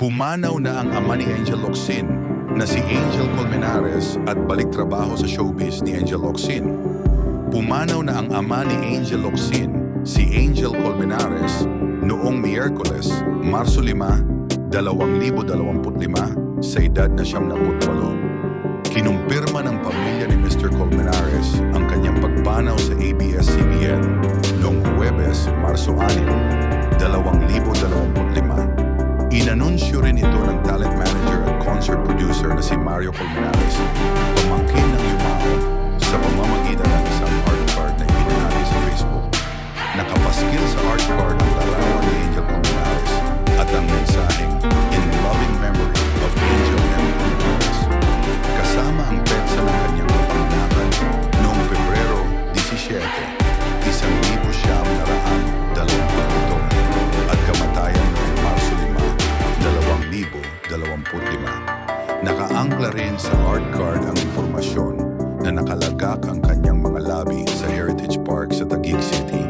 Pumanaw na ang ama ni Angel Locsin na si Angel Colmenares at balik trabaho sa showbiz ni Angel Locsin. Pumanaw na ang ama ni Angel Locsin, si Angel Colmenares, noong Miyerkules, Marso 5, 2025 sa edad na siyam na Kinumpirma ng pamilya ni Mr. Colmenares ang kanyang pagpanaw sa ABS-CBN noong Huwebes, Marso 6, 2025. Inanunsyo rin ito ng talent manager at concert producer na si Mario Colmenares, pamangkin ng yumao sa pamamagitan ng isang art card na ibinahagi sa Facebook. Nakapaskil sa art card ang larawan ni Angel Colmenares at ang mensaheng Park sa Taguig City.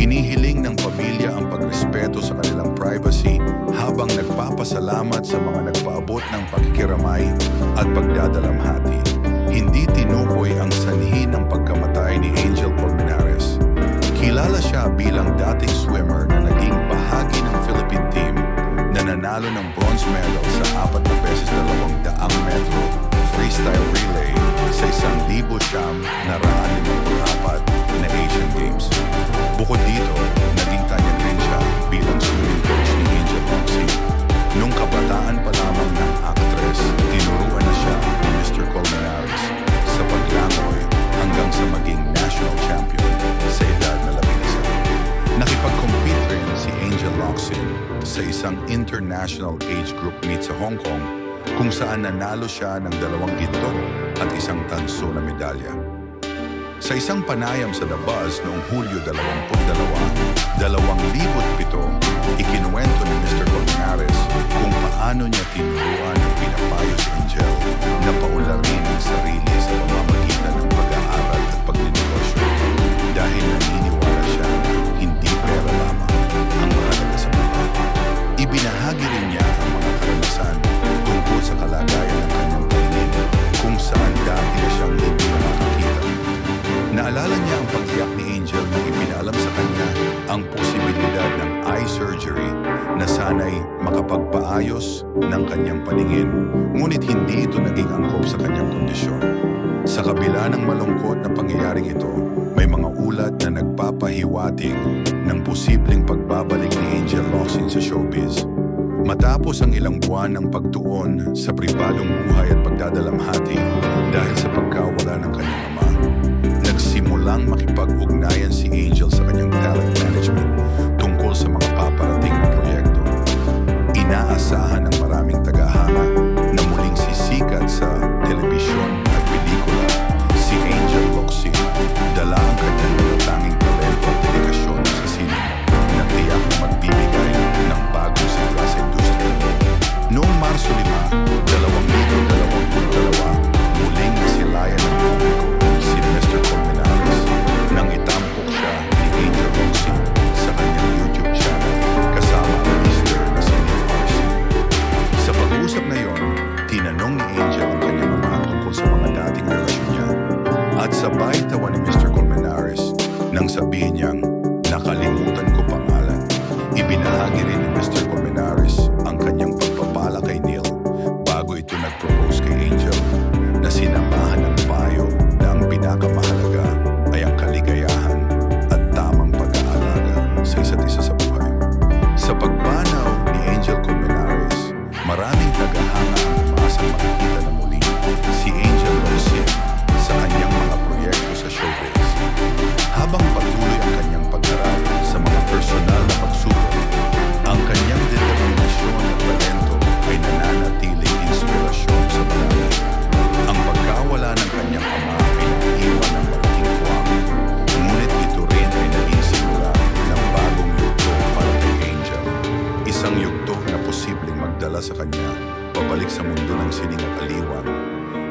Hinihiling ng pamilya ang pagrespeto sa kanilang privacy habang nagpapasalamat sa mga nagpaabot ng pakikiramay at pagdadalamhati. Hindi tinukoy ang sanhi ng pagkamatay ni Angel Colmenares. Kilala siya bilang dating swimmer na naging bahagi ng Philippine team na nanalo ng bronze medal sa apat na beses dalawang daang metro freestyle relay sa isang libo siyam na raan Asian Games. Bukod dito, naging tanya rin siya bilang swimming coach ni Angel Roxy. Nung kabataan pa lamang ng actress, tinuruan na siya ni Mr. Colmenares sa paglangoy hanggang sa maging national champion sa edad na labing isa. Nakipag-compete rin si Angel Locsin sa isang international age group meet sa Hong Kong kung saan nanalo siya ng dalawang ginto at isang tanso na medalya. Sa isang panayam sa The Buzz noong Hulyo 22, 2007, ikinuwento ni Mr. Colmenares kung paano niya tinuruan Sa kabila ng malungkot na pangyayaring ito, may mga ulat na nagpapahiwatig ng posibleng pagbabalik ni Angel Locsin sa showbiz. Matapos ang ilang buwan ng pagtuon sa pribadong buhay at pagdadalamhati dahil sa pagkawala ng kanyang ama, nagsimulang makipag-ugnayan si Angel sa Ibinahagi rin ni Mr.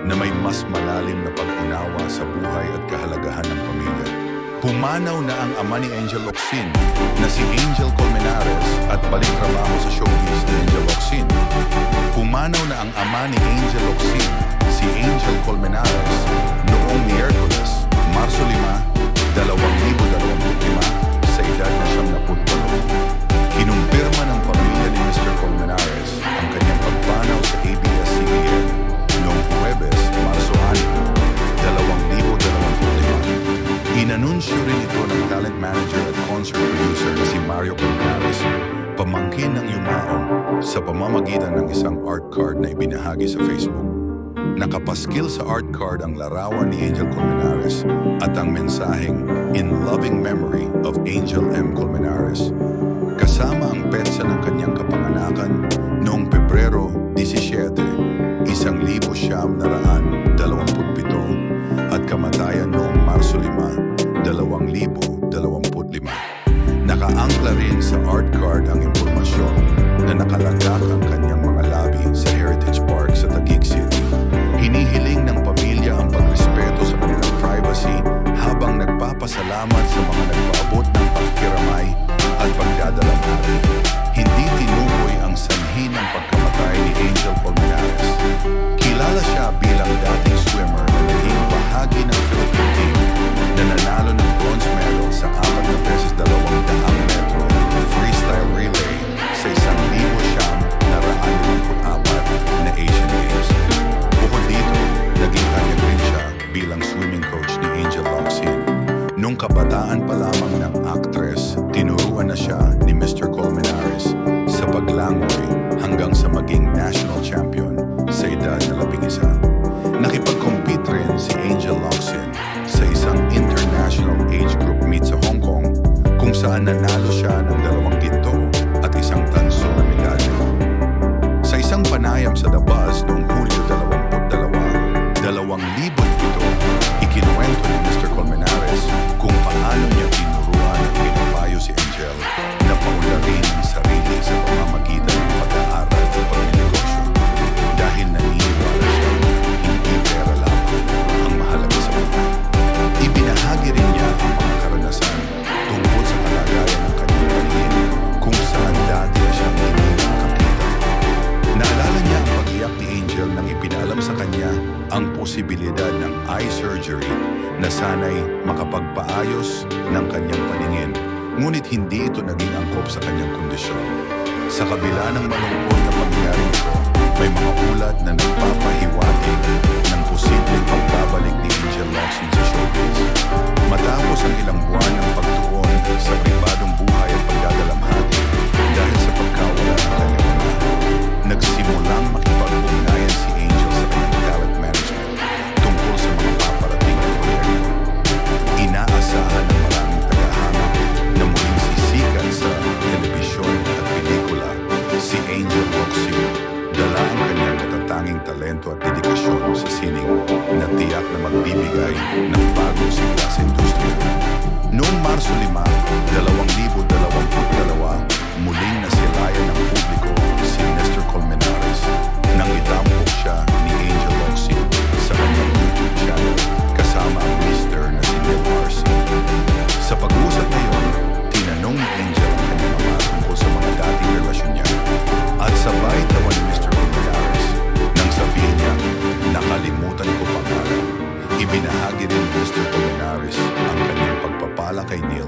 na may mas malalim na pag-unawa sa buhay at kahalagahan ng pamilya. Pumanaw na ang ama ni Angel Locsin na si Angel Colmenares at balik trabaho sa showbiz ni Angel Locsin. Pumanaw na ang ama ni Angel Locsin, si Angel Colmenares, noong Inanunsyo rin ito ng talent manager at concert producer na si Mario Colmenares, pamangkin ng Yumao sa pamamagitan ng isang art card na ibinahagi sa Facebook. Nakapaskil sa art card ang larawan ni Angel Colmenares at ang mensaheng In Loving Memory sa art card ang impormasyon na nakalagak ang kanyang omnipotente e que não entra Diyos ng kanyang paningin, ngunit hindi ito naging angkop sa kanyang kondisyon. Sa kabila ng malungkot na pangyayari ito, may mga ulat na nagpapahiwatig ng posibleng pagbabalik ni Angel Lawson sa showbiz. Matapos ang ilang buwan ng pagtuon sa private tanging talento at dedikasyon sa sining na tiyak na magbibigay ng bago sa glass industriya. Noong Marso 5, 2022, Harris ang kanyang pagpapala kay Neil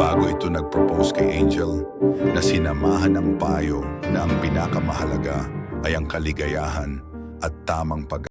bago ito nag-propose kay Angel na sinamahan ng payo na ang pinakamahalaga ay ang kaligayahan at tamang pag